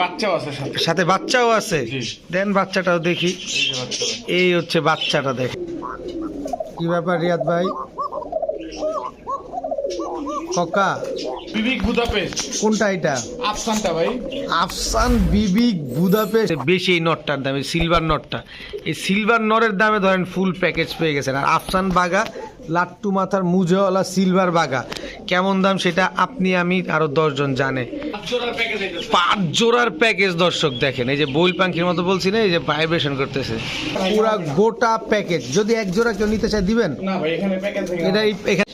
বাচ্চাও আছে সাথে। সাথে বাচ্চাও আছে? দেন বাচ্চাটাও দেখি। এই হচ্ছে বাচ্চাটা দেখ। কি ব্যাপার রিয়াদ ভাই? ককা বিবিক বুদাপেস্ট। কোনটা এটা? আফসানটা ভাই। আফসান বিবিক বুদাপেস্ট। বেশি এই নটটার দামে সিলভার নটটা। এই সিলভার নরের দামে ধরেন ফুল প্যাকেজ পেয়ে গেছেন। আর আফসান বাগা লাট্টু মাথার মুজওয়ালা সিলভার বাগা। কেমন দাম সেটা আপনি আমি আরও দশজন জানে। পাঁচ জোড়ার প্যাকেজ দর্শক দেখেন। এই যে বইল পাখির মতো বলছি না এই যে ভাইব্রেশন করতেছে। পুরা গোটা প্যাকেজ। যদি এক জোড়া কেউ নিতে চায় দিবেন? এখানে এটাই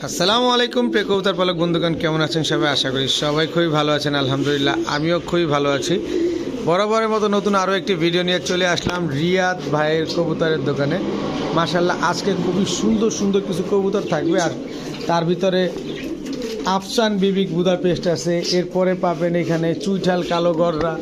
আসসালামু আলাইকুম প্রিয় পালক বন্ধুগণ কেমন আছেন সবাই? আশা করি সবাই খুবই ভালো আছেন আলহামদুলিল্লাহ। আমিও খুবই ভালো আছি। বরাবরের মতো নতুন আরও একটি ভিডিও নিয়ে চলে আসলাম রিয়াদ ভাইয়ের কবুতরের দোকানে। মাশাল্লাহ আজকে খুবই সুন্দর সুন্দর কিছু কবুতর থাকবে আর তার ভিতরে আফসান বিবিক বুদা পেস্ট আছে, এরপরে পাবেন এখানে চুইঠাল কালো গররা।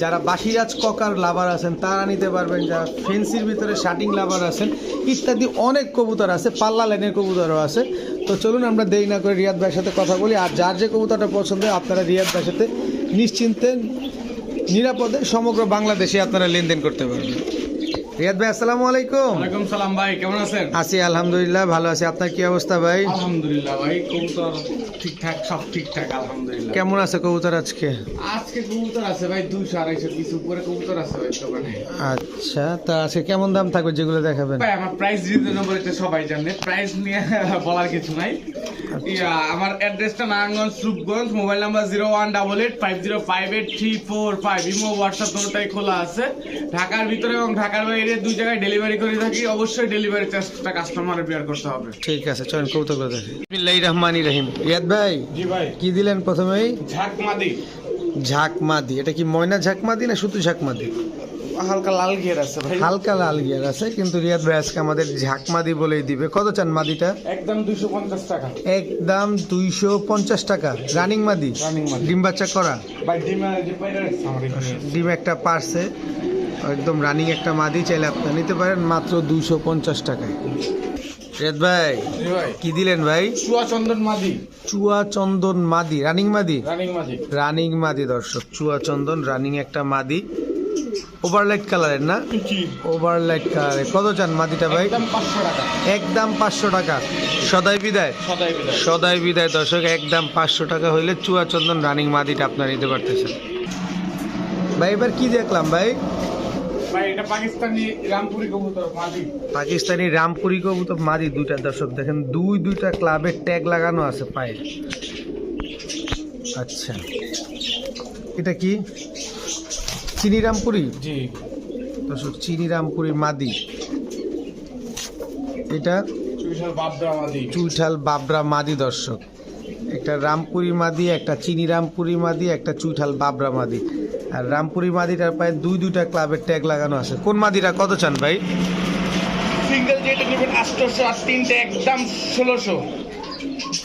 যারা বাসিরাজ ককার লাভার আছেন, তারা নিতে পারবেন, যারা ফেন্সির ভিতরে শাটিং লাভার আছেন, ইত্যাদি অনেক কবুতর আছে, পাল্লা লাইনের কবুতরও আছে। তো চলুন আমরা দেরি না করে রিয়াদ ভাইয়ের সাথে কথা বলি, আর যার যে কবুতরটা পছন্দ আপনারা রিয়াদ ভাইয়ের সাথে নিশ্চিন্তে নিরাপদে সমগ্র বাংলাদেশে আপনারা লেনদেন করতে পারবেন। রিয়াদ ভাই আসসালামু আলাইকুম। ওয়ালাইকুম সালাম ভাই কেমন আছেন? আছি আলহামদুলিল্লাহ ভালো আছি। আপনার কি অবস্থা ভাই? আলহামদুলিল্লাহ ভাই কবুতর ঠিকঠাক সব ঠিকঠাক আলহামদুলিল্লাহ। কেমন আছে কবুতর আজকে? আজকে কবুতর আছে ভাই দুইশো আড়াইশো কিছু উপরে কবুতর আছে ভাই দোকানে। আচ্ছা তা আজকে কেমন দাম থাকবে যেগুলো দেখাবেন? ভাই আমার প্রাইস রিজনেবল এটা সবাই জানে। প্রাইস নিয়ে বলার কিছু নাই। ইয়া, আমার অ্যাড্রেসটা Narayanganj Rupganj mobile number zero one double eight five zero five eight three four five imo WhatsApp দুটোটাই খোলা আছে। ঢাকার ভিতরে এবং ঢাকার বাইরে দুই জায়গায় ডেলিভারি করে থাকি অবশ্যই ডেলিভারি চার্জটা কাস্টমারের বিয়ার করতে হবে। ঠিক আছে চলেন কৌতুক বিসমিল্লাহির রহমানির রহিম। রিয়াদ ভাই জি ভাই। কি দিলেন প্রথমেই? ঝাঁক মাদি এটা কি ময়না ঝাঁকমাদি না শুধু ঝাঁকমাদি? হালকা লাল ঘের আছে ভাই। হালকা লাল গিয়ার আছে কিন্তু রিয়াদ ভাই আজকে আমাদের ঝাঁকমাদি বলেই দিবে। কত চান মাদিটা? একদম দুইশো পঞ্চাশ টাকা। একদম দুইশো পঞ্চাশ টাকা। রানিং মাদি। ডিম বাচ্চা করা? ভাই ডিমা একটা পারছে। একদম রানিং একটা মাদি চাইলে আপনি নিতে পারেন মাত্র দুইশো পঞ্চাশ টাকায়। রিয়াদ ভাই কি দিলেন ভাই? চুয়া চন্দন মাদি। চুয়া চন্দন মাদি রানিং মাদি? রানিং মাদি। রানিং মাদি দর্শক চুয়া চন্দন রানিং একটা মাদি। ওভারলাইট কালারের না? ওভারলাইট কালারের কত চান মাদিটা ভাই? একদম পাঁচশো টাকা। সদাই বিদায়। সদাই বিদায়। দর্শক একদম পাঁচশো টাকা হইলে চুয়া চন্দন রানিং মাদিটা আপনার নিতে পারতেছেন। ভাই এবার কি দেখলাম ভাই? পাকিস্তানি রামপুরি কবুতর মাদি। দুইটা। দর্শক দেখেন দুই দুইটা ক্লাবের ট্যাগ লাগানো আছে পায়ে আচ্ছা। এটা কি? চিনি রামপুরি? জি। দর্শক চিনি রামপুরি মাদি। এটা বিশাল বাবরা মাদি। চুইঠাল বাবরা মাদি দর্শক। একটা রামপুরি মাদি একটা চিনি রামপুরি মাদি একটা চুইঠাল বাবরা মাদি। আর রামপুরি মাদিটার পায়ে দুই দুইটা ক্লাবের ট্যাগ লাগানো আছে। কোন মাদিটা কত চান ভাই? সিঙ্গেল যেটা নেবেন আটশোশো আর তিনটে একদম ষোলোশো।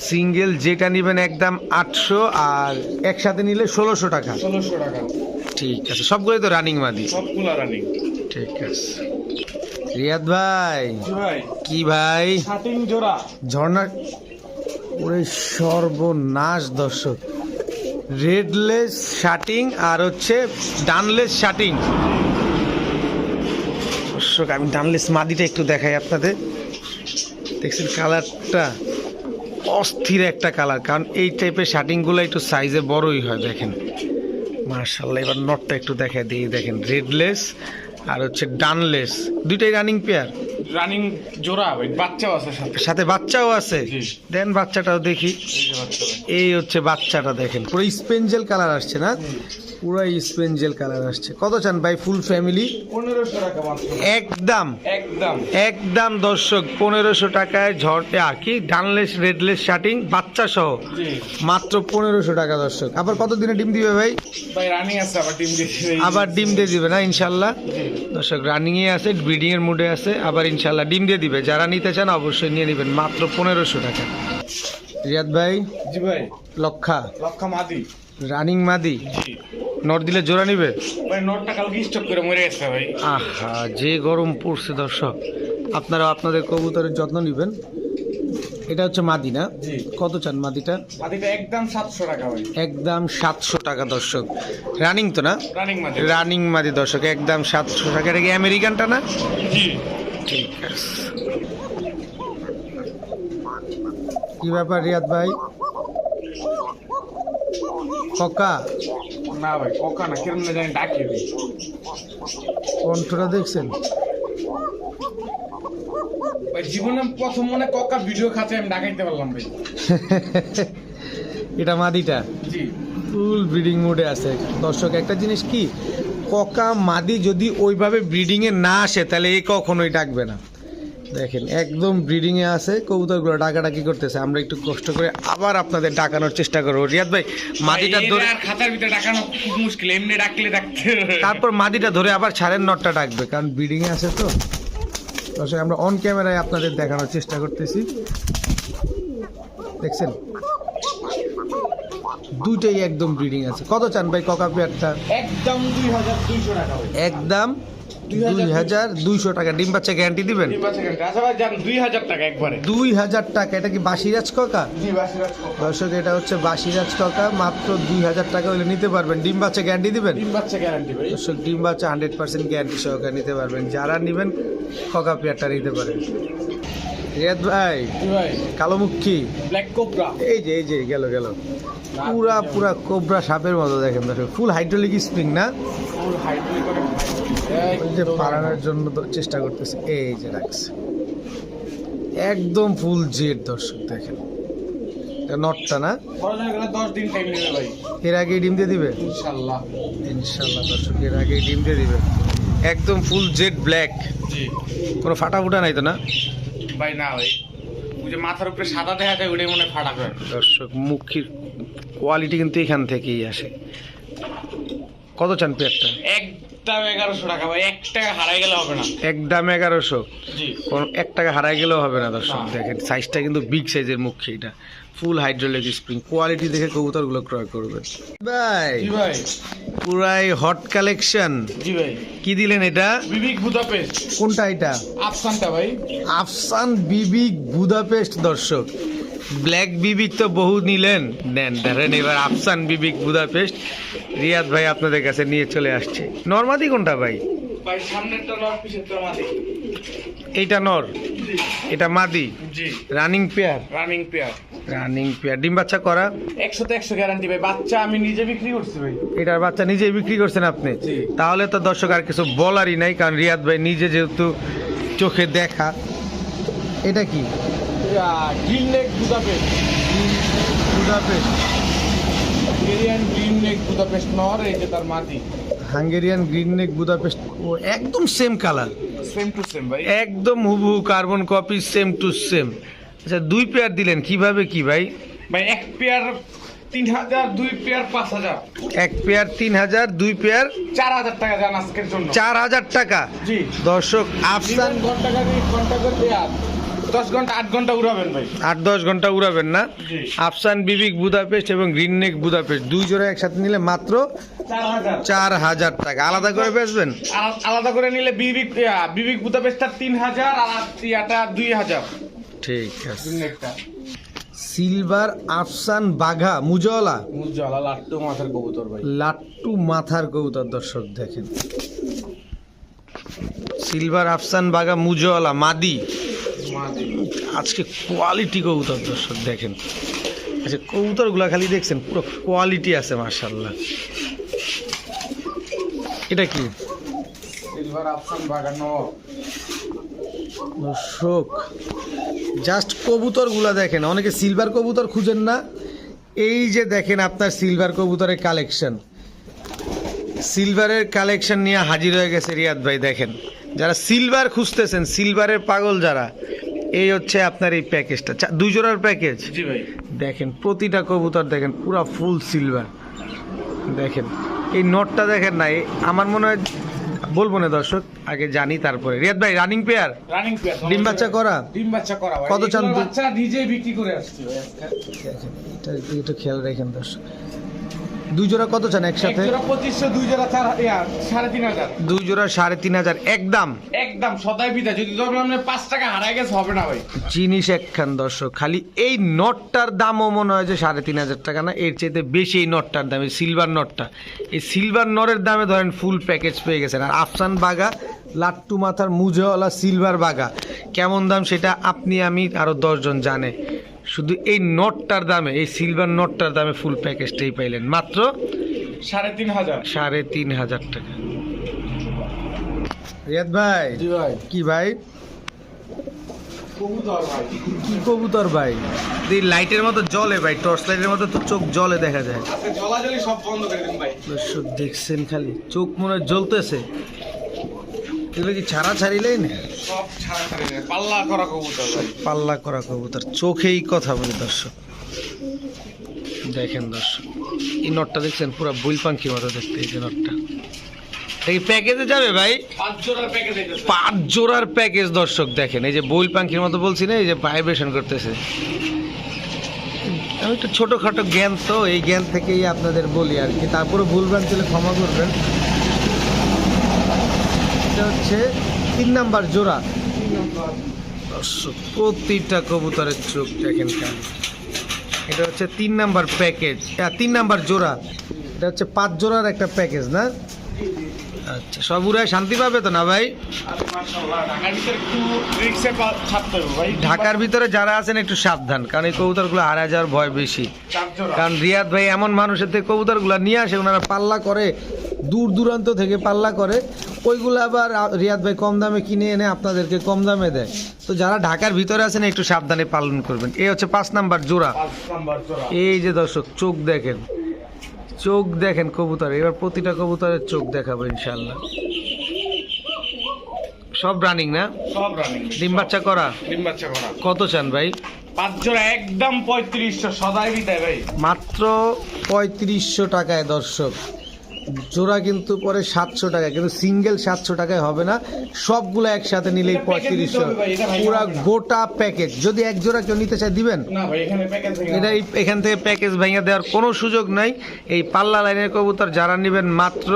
সিঙ্গেল যেটা নেবেন একদম আটশো আর একসাথে নিলে ষোলোশো টাকা। ষোলোশো টাকা। ঠিক আছে সবগুলোই তো রানিং মাদি। সবগুলা রানিং ঠিক আছে। রিয়াদ ভাই কি ভাই? জোড়া। ঝর্ণা ওরে সর্বনাশ দর্শক। রেডলেস শার্টিং আর হচ্ছে ডানলেস শার্টিং দর্শক, আমি ডানলেস মাদিটা একটু দেখাই আপনাদের। দেখছেন কালারটা? অস্থির একটা কালার, কারণ এই টাইপের শার্টিংগুলো একটু সাইজে বড়ই হয়, দেখেন। মার্শাল্লাহ এবার নটটা একটু দেখাই দিয়ে দেখেন। রেডলেস আর হচ্ছে ডানলেস। দুইটাই রানিং পেয়ার রানিং জোড়া বাচ্চাও আছে সাথে। সাথে বাচ্চাও আছে। দেন বাচ্চাটাও দেখি। এই হচ্ছে বাচ্চাটা দেখেন। পুরো স্পেঞ্জেল কালার আসছে না? পুরো স্পেঞ্জেল কালার আসছে। কত চান ভাই ফুল ফ্যামিলি পনেরোশো টাকা একদম। একদম। একদম দর্শক পনেরোশো টাকায় ঝড়ে আর কি? ডানলেস রেডলেস শার্টিং বাচ্চা সহ। মাত্র পনেরোশো টাকা দর্শক। আবার কত দিনে ডিম দিবে ভাই? ভাই রানিং আছে আবার টিম দিয়ে আবার ডিম দিয়ে দিবে না ইনশাল্লাহ? দর্শক রানিং এ আছে ব্রিডিং এর মুডে আছে আবার ইনশাল্লাহ ডিম দিয়ে দিবে। যারা নিতে চান অবশ্যই নিয়ে নেবেন। মাত্র পনেরোশো টাকা। রিয়াদ ভাই? জি ভাই। লক্ষা? লক্ষা মাদি। রানিং মাদি? জি। নট দিলে জোড়া নিবে? ভাই নোটটা কালকে স্টক করে মরে গেছে ভাই। আহা যে গরম পড়ছে দর্শক। আপনারা আপনাদের কবুতরের যত্ন নেবেন। এটা হচ্ছে মাদি না কত চান মাদিটা? মাদিটা একদম সাতশো টাকা ভাই। একদম সাতশো টাকা দর্শক। রানিং তো না? রানিং মাদি। রানিং মাদি দর্শক একদম সাতশো টাকা। এটা কি আমেরিকানটা না? জি। ঠিক আছে। কি ব্যাপার রিয়াদ ভাই? ককা না ভাই কোকা না জানি ডাকিয়ে দিই কণ্ঠটা দেখছেন? ভাই জীবনে প্রথম মনে কোকা ভিডিও খাচ্ছে আমি ডাকাইতে পারলাম ভাই। এটা মাদিটা? জি। ফুল ব্রিডিং মোডে আছে। দর্শক একটা জিনিস কি? ককা মাদি যদি ওইভাবে ব্রিডিংয়ে না আসে তাহলে এ কখনোই ডাকবে না। দেখেন একদম ব্রিডিংয়ে আছে কবুতরগুলো ডাকাডাকি করতেছে। আমরা একটু কষ্ট করে আবার আপনাদের ডাকানোর চেষ্টা করব। রিয়াদ ভাই মাদিটা ধরে খাতার ভিতরে ডাকানো খুব মুশকিল এমনি ডাকলে ডাকতে তারপর মাদিটা ধরে আবার ছাড়ের নটটা ডাকবে কারণ ব্রিডিংয়ে আছে তো। দর্শক আমরা অন ক্যামেরায় আপনাদের দেখানোর চেষ্টা করতেছি। দেখছেন? দুইটাই একদম ব্রিডিং আছে। কত চান ভাই ককা পেয়ারটা? একদম দুই হাজার দুইশো টাকা। একদম দুই হাজার দুইশো। টাকা। ডিম বাচ্চা গ্যারান্টি দিবেন। আচ্ছা দুই হাজার টাকা একবারে। দুই হাজার টাকা। এটা কি বাসিরাজ কাকা? জি বাসিরাজ দর্শক এটা হচ্ছে বাসিরাজ কাকা। মাত্র দুই হাজার টাকা হলে নিতে পারবেন। ডিম বাচ্চা গ্যারান্টি দিবেন? তিন বাচ্চা গ্যারান্টি দর্শক ডিম বাচ্চা হান্ড্রেড পার্সেন্ট গ্যারান্টি সহকারে নিতে পারবেন। যারা নেবেন ককা পেয়ারটা নিতে পারেন। রিয়াদ ভাই কালোমুখী ব্ল্যাক কোবরা এই যে এই যে গেল গেল। পুরা পুরা কোবরা সাপের মতো দেখেন দর্শক। ফুল হাইড্রোলিক স্প্রিং না? ফুল হাইড্রোলিক যে পালানোর জন্য তো চেষ্টা করতেছে। এই যে রাখছে একদম ফুল জেড দর্শক দেখেন। নটটা না? এর আগে ডিম দিয়ে দিবে? ইনশাল্লাহ। ইনশাল্লাহ দর্শক এর আগে ডিম দিয়ে দিবে। একদম ফুল জেড ব্ল্যাক কোনো ফাটা ফুটা নাই তো না? ভাই না ভাই। ওই যে মাথার উপরে সাদা দেখা যায় ওটাই মনে হয় ফাটা করে। দর্শক মুখের কোয়ালিটি কিন্তু এখান থেকেই আসে। কত চান পেয়ারটা একদম এগারোশো টাকা ভাই এক টাকা হারাই গেলে হবে না। এক দাম এগারোশো এক টাকা হারাই গেলেও হবে না দর্শক দেখেন সাইজটা কিন্তু বিগ সাইজের মুখ এটা। ফুল হাইড্রোলিক স্প্রিং কোয়ালিটি দেখে কবুতরগুলো ক্রয় করবেন। ভাই ভাই। পুরাই হট কালেকশন জি ভাই। কি দিলেন এটা? বিবিক বুদাপেস্ট। কোনটা এটা? আফসানটা ভাই। আফসান বিবিক বুদাপেস্ট দর্শক। ব্ল্যাক বিবিক তো বহু নিলেন। নেন ধরেন এবার আফসান বিবিক বুদাপেস্ট। রিয়াদ ভাই আপনাদের কাছে নিয়ে চলে আসছে। নর্মাদি কোনটা ভাই? এইটা নর? এটা মাদি? Running pair? Running pair. Running pair. ডিম বাচ্চা করা? একশোতে একশো গ্যারান্টি ভাই। বাচ্চা আমি নিজে বিক্রি করছি ভাই। এটার বাচ্চা নিজেই বিক্রি করছেন আপনি? তাহলে তো দর্শক আর কিছু বলারই নাই কারণ রিয়াদ ভাই নিজে যেহেতু চোখে দেখা। এটা কি? গ্রিন নেক বুদাপেস্ট বুদাপেস্ট এরিয়ান গ্রিন নেক বুদাপেস্ট নর এই যে তার মাটি। হাঙ্গেরিয়ান গ্রিন নেক বুদাপেস্ট ও একদম same colour same to same ভাই। একদম হুবহু carbon copy same to same আচ্ছা দুই পেয়ার দিলেন কীভাবে কি ভাই? ভাই এক পেয়ার তিন হাজার দুই পেয়ার পাঁচ হাজার। এক পেয়ার তিন হাজার দুই পেয়ার চার হাজার টাকা যান আজকের জন্য। চার হাজার টাকা। জি। দর্শক আফসান ঘণ্টা গাড়ি ঘণ্টা করে পেয়ার দশ ঘণ্টা আট ঘণ্টা উড়াবেন ভাই। আট দশ ঘণ্টা উড়াবেন না? আফসান বিবিক বুদাপেস্ট এবং গ্রিন নেক বুদাপেস্ট। দুই জোড়া একসাথে নিলে মাত্র চার হাজার। টাকা। আলাদা করে বেচবেন? আলাদা করে নিলে বিবিক বিবিক বুদাপেস্টটা তিন হাজার আর ইয়াটা দুই হাজার। ঠিক আছে। সিলভার আফসান বাঘা মুজওয়ালা? মুজ্জ্বলা লাট্টু মাথার কবুতর ভাই। লাট্টু মাথার কবুতর দর্শক দেখেন। সিলভার আফসান বাঘা মুজওয়ালা মাদি মাদি। আজকে কোয়ালিটি কবুতর দর্শক দেখেন। আচ্ছা কবুতরগুলো খালি দেখছেন পুরো কোয়ালিটি আছে মার্শাল্লাহ এটা কি? দর্শক জাস্ট কবুতরগুলা দেখেন অনেকে সিলভার কবুতর খুঁজেন না। এই যে দেখেন আপনার সিলভার কবুতরের কালেকশন সিলভারের কালেকশন নিয়ে হাজির হয়ে গেছে রিয়াদ ভাই দেখেন। যারা সিলভার খুঁজতেছেন সিলভারের পাগল যারা এই হচ্ছে আপনার এই প্যাকেজটা। দুই জোড়ার প্যাকেজ? জি ভাই। দেখেন প্রতিটা কবুতর দেখেন পুরা ফুল সিলভার দেখেন এই নটটা দেখেন না আমার মনে হয় বলব না দর্শক আগে জানি তারপরে। রিয়াদ ভাই রানিং পেয়ার রানিং পেয়ার ডিম বাচ্চা করা? ডিম বাচ্চা করা কত চান বাচ্চা নিজেই বিক্রি করে আসছি আজকে। দেখেন এটা একটু খেয়াল রাখেন দর্শক। দুই জোড়া কত চান একসাথে? পঁচিশশো দুই জোড়া সাড়ে তিন হাজার। দুই জোড়া সাড়ে তিন হাজার একদম? একদম সদাই বিদা যদি ধরুন পাঁচ টাকা হারাই গেছে হবে না ভাই। জিনিস একখান দর্শক খালি এই নটটার দামও মনে হয় যে সাড়ে তিন হাজার টাকা না এর চাইতে বেশি এই নটটার দাম এই সিলভার নটটা। এই সিলভার নরের দামে ধরেন ফুল প্যাকেজ পেয়ে গেছেন। আর আফসান বাগা লাট্টু মাথার মুজেওয়ালা সিলভার বাগা কেমন দাম সেটা আপনি আমি আরও দশজন জানে। শুধু এই নটটার দামে এই সিলভার নটটার দামে ফুল প্যাকেজটাই পাইলেন। মাত্র সাড়ে তিন হাজার। সাড়ে তিন হাজার টাকা। রিয়াদ ভাই ভাই। কি ভাই? কি কবুতর ভাই? এই লাইটের মতো জলে ভাই টর্চ লাইটের মতো তো চোখ জলে দেখা যায়। জলাজলি সব বন্ধ করে দিন ভাই। দেখছেন খালি চোখ মনে হয় জ্বলতেছে। এগুলো কি ছাড়া ছাড়িলেই না? সব ছাড়া পাল্লা করা কবুতর ভাই। পাল্লা করা কবুতর। চোখেই কথা বলে দর্শক। দেখেন দর্শক এই নটটা দেখছেন? পুরো বইল পাখির মতো দেখতে এই যে নটটা। এই প্যাকেজে যাবে ভাই? পাঁচ জোড়ার প্যাকেজ দর্শক দেখেন। এই যে বইল পাখির মতো বলছি না এই যে ভাইব্রেশন করতেছে। আমি একটু ছোটোখাটো জ্ঞান তো এই জ্ঞান থেকেই আপনাদের বলি আর কি। তারপরে ভুলবেন তাহলে ক্ষমা করবেন। এটা হচ্ছে তিন নাম্বার জোড়া। প্রতিটা কবুতরের চোখ দেখেন এটা হচ্ছে তিন নাম্বার প্যাকেজ তিন নাম্বার জোড়া। এটা হচ্ছে পাঁচ জোড়ার একটা প্যাকেজ না? আচ্ছা সব উড়ায় শান্তি পাবে তো না ভাই? ঢাকার ভিতরে যারা আছেন একটু সাবধান কারণ এই কবুতরগুলো হারা যাওয়ার ভয় বেশি। কারণ রিয়াদ ভাই এমন মানুষের থেকে কবুতরগুলো নিয়ে আসে ওনারা পাল্লা করে দূর দূরান্ত থেকে পাল্লা করে ওইগুলো আবার রিয়াদ ভাই কম দামে কিনে এনে আপনাদেরকে কম দামে দেয়। তো যারা ঢাকার ভিতরে আছেন একটু সাবধানে পালন করবেন। এই হচ্ছে পাঁচ নাম্বার জোড়া। এই যে দর্শক চোখ দেখেন। চোখ দেখেন কবুতর। এবার প্রতিটা কবুতরের চোখ দেখাবো ইনশাল্লাহ সব রানিং না? সব রানিং ডিম বাচ্চা করা? ডিম বাচ্চা করা। কত চান ভাই? পাঁচ জোড়া একদম পঁয়ত্রিশশো সদাই বিদায় ভাই। মাত্র পঁয়ত্রিশশো টাকায় দর্শক। জোড়া কিন্তু পরে সাতশো টাকা কিন্তু সিঙ্গেল সাতশো টাকায় হবে না। সবগুলো একসাথে নিলেই পঁয়ত্রিশশো। পুরা গোটা প্যাকেজ যদি এক জোড়া কেউ নিতে চায় দিবেন? এটা এখান থেকে প্যাকেজ ভেঙে দেওয়ার কোনো সুযোগ নাই। এই পাল্লা লাইনের কবুতর যারা নেবেন মাত্র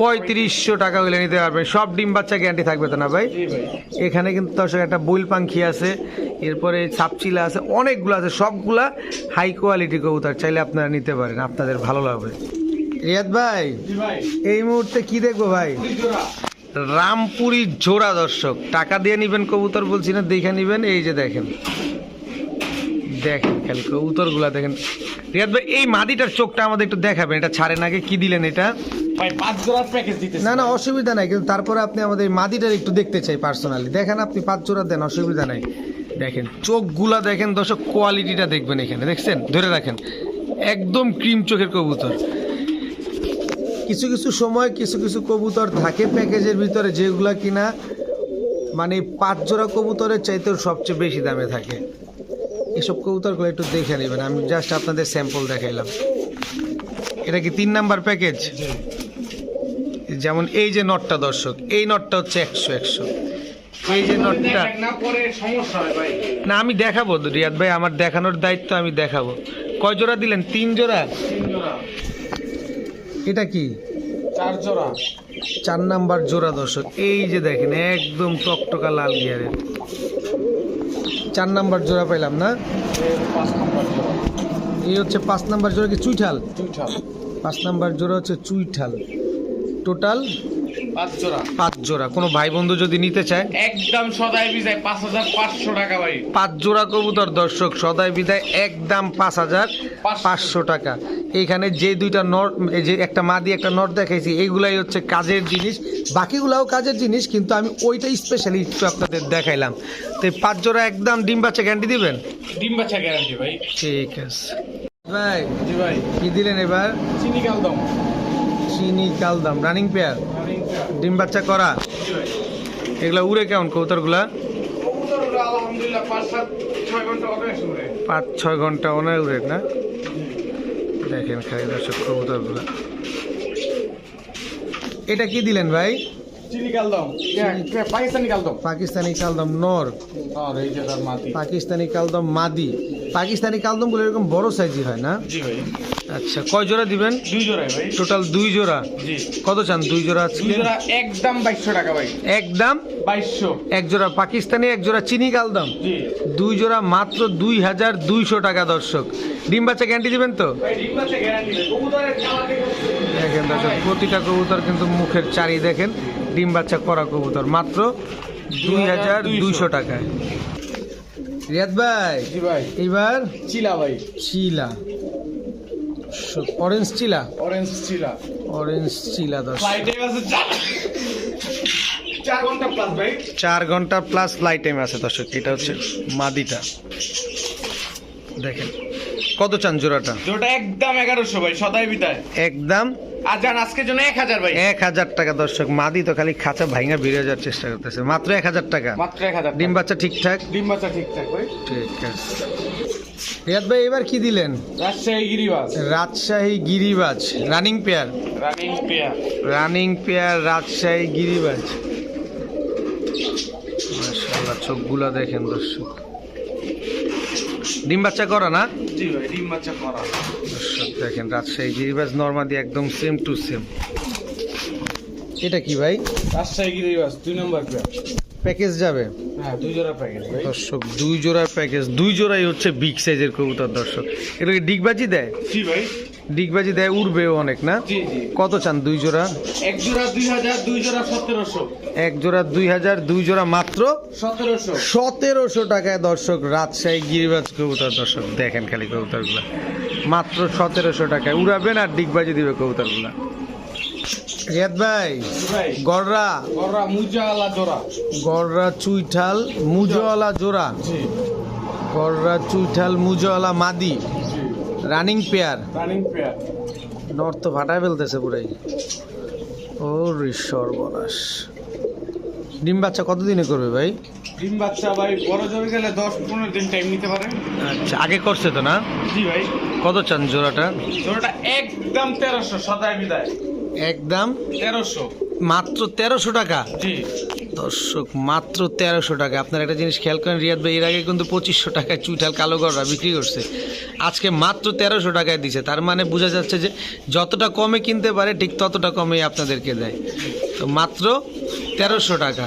পঁয়ত্রিশশো টাকা হলে নিতে পারবেন। সব ডিম বাচ্চা গ্যারান্টি থাকবে তো না ভাই? এখানে কিন্তু দর্শক একটা বইল পাখি আছে এরপরে সাপচিলা আছে অনেকগুলো আছে সবগুলা হাই কোয়ালিটি কবুতর। চাইলে আপনারা নিতে পারেন আপনাদের ভালো লাগবে। রিয়াদ ভাই এই মুহূর্তে কি দেখব ভাই? রামপুরি জোড়া দর্শক। টাকা দিয়ে নিবেন কবুতর বলছি না দেখে নিবেন। এই যে দেখেন। দেখেন খালি কবুতরগুলা দেখেন। রিয়াদ ভাই এই মাদিটার চোখটা আমাদের একটু দেখাবেন। এটা ছাড়ে নাকি কি দিলেন এটা? না না অসুবিধা নাই কিন্তু তারপরে আপনি আমাদের মাদিটার একটু দেখতে চাই পার্সোনালি দেখেন আপনি পাঁচ জোড়া দেন অসুবিধা নাই। দেখেন চোখগুলা দেখেন দর্শক কোয়ালিটিটা দেখবেন এখানে দেখছেন? ধরে রাখেন একদম ক্রিম চোখের কবুতর। কিছু কিছু সময় কিছু কিছু কবুতর থাকে প্যাকেজের ভিতরে যেগুলা কিনা মানে পাঁচ জোড়া কবুতরের চাইতেও সবচেয়ে বেশি দামে থাকে। এসব কবুতরগুলো একটু দেখে নেবেন আমি জাস্ট আপনাদের স্যাম্পল দেখাইলাম। এটা কি তিন নাম্বার প্যাকেজ? যেমন এই যে নটটা দর্শক এই নটটা হচ্ছে একশো একশো। এই যে নটটা না আমি দেখাবো রিয়াদ ভাই আমার দেখানোর দায়িত্ব আমি দেখাবো। কয় জোড়া দিলেন? তিন জোড়া। এটা কি? চার জোড়া। চার নাম্বার জোড়া দর্শক এই যে দেখেন একদম টকটকা লাল গিয়ারের চার নাম্বার জোড়া পাইলাম না? এই হচ্ছে পাঁচ নাম্বার জোড়া কি চুইঠাল? চুইঠাল। পাঁচ নাম্বার জোড়া হচ্ছে চুইঠাল। টোটাল পাঁচ জোড়া। পাঁচ জোড়া। কোনো ভাই বন্ধু যদি নিতে চায়? একদম সদাই বিদায় পাঁচ হাজার পাঁচশো টাকা ভাই। পাঁচ জোড়া কবুতর দর্শক সদাই বিদায় একদম পাঁচ হাজার পাঁচশো টাকা। এইখানে যে দুইটা নর যে একটা মাদি একটা দেখাইছি এইগুলাই হচ্ছে কাজের জিনিস। বাকিগুলাও কাজের জিনিস কিন্তু আমি ওইটাই স্পেশালি একটু আপনাদের দেখাইলাম। তো পাঁচ জোড়া একদম ডিম বাচ্চা গ্যারান্টি দিবেন? ডিম বাচ্চা গ্যারান্টি ভাই। ঠিক আছে। ভাই জি ভাই। কি দিলেন এবার? চিনি কালদম চিনি কালদাম রানিং পেয়ার ডিম বাচ্চা করা। এগুলা উড়ে কেমন কবুতরগুলা? পাঁচ, ছয় ঘণ্টা অনেক উড়ে, না? দেখেন খাই দর্শক কবুতরগুলা। এটা কি দিলেন ভাই? চিনি কালদম। পাকিস্তানি কালদম। পাকিস্তানি কালদম নর। আর এই যে তার মাটি পাকিস্তানি কালদম মাদি। পাকিস্তানি কালদমগুলো এরকম বড় সাইজই হয় না? জি ভাই। আচ্ছা কয় জোড়া দিবেন? দুই ভাই। টোটাল দুই জোড়া। জি। কত চান দুই জোড়া দুই জোড়া একদম বাইশশো টাকা ভাই। একদম? এক জোড়া পাকিস্তানি এক জোড়া চিনি কালদম? জি। দুই জোড়া মাত্র দুই হাজার দুইশো টাকা দর্শক। ডিম বাচ্চা গ্যারান্টি দিবেন তো? ভাই ডিম আছে গ্যারান্টি দেখেন দর্শক প্রতিটা কবুতর কিন্তু মুখের চারি দেখেন। ডিম বাচ্চা করা কবুতর মাত্র দুই হাজার দুইশো টাকায়। রিয়াদ ভাই জি ভাই। এইবার চিলা ভাই। চিলা। অরেঞ্জ চিলা? অরেঞ্জ চিলা। অরেঞ্জ চিলা ভাই। চার ঘণ্টা প্লাস ফ্লাইট টাইম আছে দর্শক এটা হচ্ছে মাদিটা। দেখেন। কত চান জোড়াটা? যেটা একদম এগারোশো ভাই সদাই বিদায়। একদম? আর যান আজকের জন্য এক হাজার ভাই। এক হাজার টাকা দর্শক। মাদি তো খালি খাঁচা ভাঙা বেরিয়ে যাওয়ার চেষ্টা করতেছে। মাত্র এক হাজার টাকা? মাত্র এক হাজার ডিম বাচ্চা ঠিকঠাক? ডিম বাচ্চা ঠিকঠাক ভাই। ঠিক আছে। রিয়াদ ভাই এবার কি দিলেন? রাজশাহী গিরিবাস রাজশাহী গিরিবাজ। Running pair? Running pair. Running pair Rajshahi গিরিবাজ। মাশাআল্লাহ চোখগুলা দেখেন দর্শক। ডিম বাচ্চা করা না? জি ভাই ডিম বাচ্চা করা। দেখেন রাজশাহী গিরিবাজ নর্মাদি একদম সেম টু সেম এটা কি ভাই? রাজশাহী গিরিবাজ দুই নম্বর প্যাকেজ যাবে? হ্যাঁ দুই জোড়া প্যাকেট দর্শক দুই জোড়ার প্যাকেজ দুই জোড়াই হচ্ছে বিগ সাইজের কবুতর দর্শক। এটাকে ডিগবাজি দেয়? জি ভাই। ডিগবাজি দেয় উড়বেও অনেক না? কত চান দুই জোড়া? এক জোড়া দুই হাজার দুই জোড়া সতেরোশো। এক জোড়া দুই হাজার দুই জোড়া মাত্র? সতেরোশো। সতেরোশো টাকায় দর্শক রাজশাহী গিরিবাজ কবুতর। দর্শক দেখেন খালি কবুতরগুলা। মাত্র সতেরোশো টাকায়। উড়াবেন আর ডিগবাজি দিবে কবুতরগুলা। রিয়াদ ভাই গড়রা? গররা মুজা জোড়া। গড়রা চুইঠাল মুজওয়ালা জোড়া। গড়রা চুইঠাল মুজওয়ালা মাদি। রানিং পেয়ার রানিং পেয়ার নর তো ফাটায় ফেলতেছে পুরাই। ও সর্বনাশ। ডিম বাচ্চা কতদিনে করবে ভাই? ডিম বাচ্চা ভাই বড় জোর গেলে দশ পনেরো দিন টাইম নিতে পারে। আচ্ছা আগে করছে তো না? জি ভাই। কত চান জোড়াটা? জোড়াটা একদম তেরোশো সদাই বিদায়। একদম? তেরোশো। মাত্র তেরোশো টাকা। দর্শক মাত্র তেরোশো টাকা। আপনার একটা জিনিস খেয়াল করেন রিয়াদ ভাই এর আগে কিন্তু পঁচিশশো টাকায় চুইঠাল কালো গড়রা বিক্রি করছে। আজকে মাত্র তেরোশো টাকায় দিছে। তার মানে বোঝা যাচ্ছে যে যতটা কমে কিনতে পারে ঠিক ততটা কমে আপনাদেরকে দেয়। তো মাত্র তেরোশো টাকা।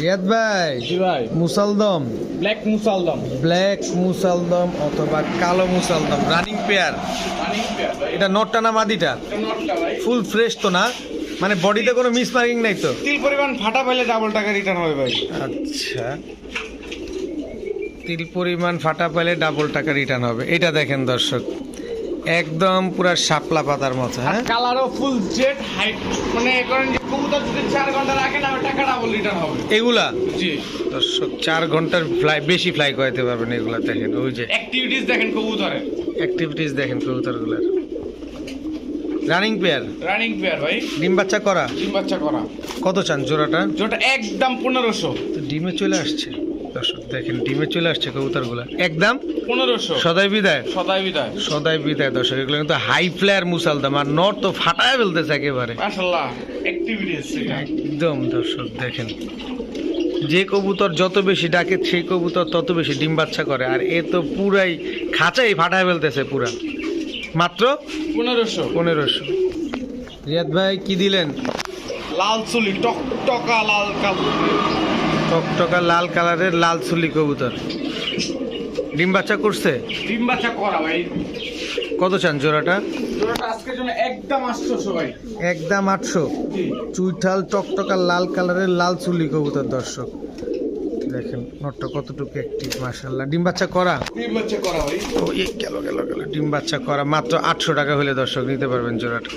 রিয়াদ ভাই ভাই। মুসালদম। ব্ল্যাক মুসালদম। ব্ল্যাক মুসালদম অথবা কালো মুসালদম রানিং পেয়ার। এটা নটটা না মাদিটা? ফুল ফ্রেশ তো না? মানে বডিতে কোনো মিস মার্কিং নাই তো? তিল পরিমাণ ফাটা পাইলে ডাবল টাকা রিটার্ন হবে ভাই। আচ্ছা। তিল পরিমাণ ফাটা পেলে ডাবল টাকা রিটার্ন হবে। এটা দেখেন দর্শক একদম পুরা শাপলা পাতার মতো হ্যাঁ? কালারও ফুল জেড হাইট মানে করেন যে কবুতর যদি চার ঘণ্টা রাখেন আমার টাকা ডাবল রিটার্ন হবে। এগুলা? জি। দর্শক চার ঘণ্টার ফ্লাই বেশি ফ্লাই করাতে পারবেন এগুলা দেখেন ওই যে। অ্যাক্টিভিটিস দেখেন কবুতরের অ্যাক্টিভিটিস দেখেন কবুতরগুলার। রানিং পেয়ার রানিং পেয়ার ভাই। ডিম বাচ্চা করা? ডিম বাচ্চা করা। কত চান জোড়াটা? যেটা একদম পনেরোশো। তো ডিমে চলে আসছে। দর্শক দেখেন ডিমে চলে আসছে কবুতরগুলা। একদম? পনেরোশো। সদাই বিদায়। সদাই বিদায়। সদাই বিদায় দর্শক এগুলো কিন্তু হাই ফ্লেয়ার মুসালদাম আর নট তো ফাটায় ফেলতেছে একেবারে। একদম দর্শক দেখেন। যে কবুতর যত বেশি ডাকে সেই কবুতর তত বেশি ডিম বাচ্চা করে। আর এ তো পুরাই খাঁচাই ফাটায় ফেলতেছে পুরা। মাত্র পনেরোশো। পনেরোশো। রিয়াদ ভাই কি দিলেন? লাল চুলি টকটকা লাল কাল টকটকা লাল কালারের লাল চুলি কবুতর। ডিম বাচ্চা করছে? ডিম বাচ্চা করা ভাই। কত চান জোড়াটা? জোড়াটা আজকের জন্য একদম আটশোশো ভাই। একদম আটশো। জি। চুইঠাল টকটকা লাল কালারের লাল চুলি কবুতর দর্শক। দেখেন নটটা কতটুকু অ্যাক্টিভ মার্শাল্লাহ ডিম বাচ্চা করা? ডিম বাচ্চা করা ভাই। ও গেল গেল গেল। ডিম বাচ্চা করা মাত্র আটশো টাকা হলে দর্শক নিতে পারবেন জোড়াটা।